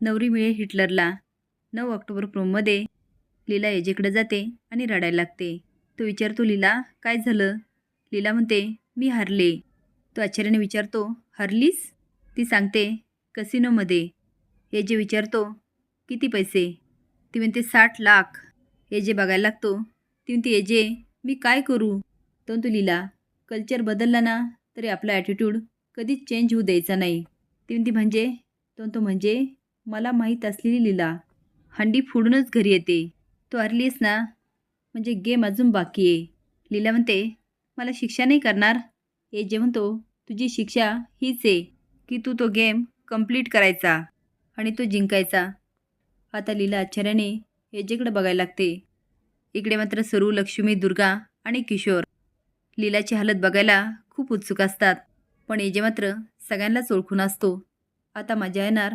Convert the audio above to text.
नवरी मिळे हिटलरला नऊ ऑक्टोबर प्रोममध्ये लीला एजेकडे जाते आणि रडायला लागते. तो विचारतो लीला काय झालं? लीला म्हणते मी हारले. तो आश्चर्याने विचारतो हरलीस? ती सांगते कसिनोमध्ये. एजे विचारतो किती पैसे? ती म्हणते साठ लाख. एजे बघायला लागतो ती म्हणते एजे मी काय करू? तो म्हणतो लीला कल्चर बदलला ना तरी आपला ॲटिट्यूड कधीच चेंज होऊ द्यायचा नाही. ती म्हणते म्हणजे? तो म्हणतो म्हणजे मला माहीत असलेली लीला. हंडी फोडूनच घरी येते. तू हरलीस ना? म्हणजे गेम अजून बाकी आहे. लीला म्हणते मला शिक्षा नाही करणार. ए जे म्हणतो तुझी शिक्षा हीच आहे की तू तो गेम कंप्लीट करायचा आणि तो जिंकायचा. आता लीला आश्चर्याने एजेकडे बघायला लागते. इकडे मात्र सरू लक्ष्मी दुर्गा आणि किशोर लीलाची हालत बघायला खूप उत्सुक असतात. पण एजे मात्र सगळ्यांनाच ओळखून असतो. आता मजा येणार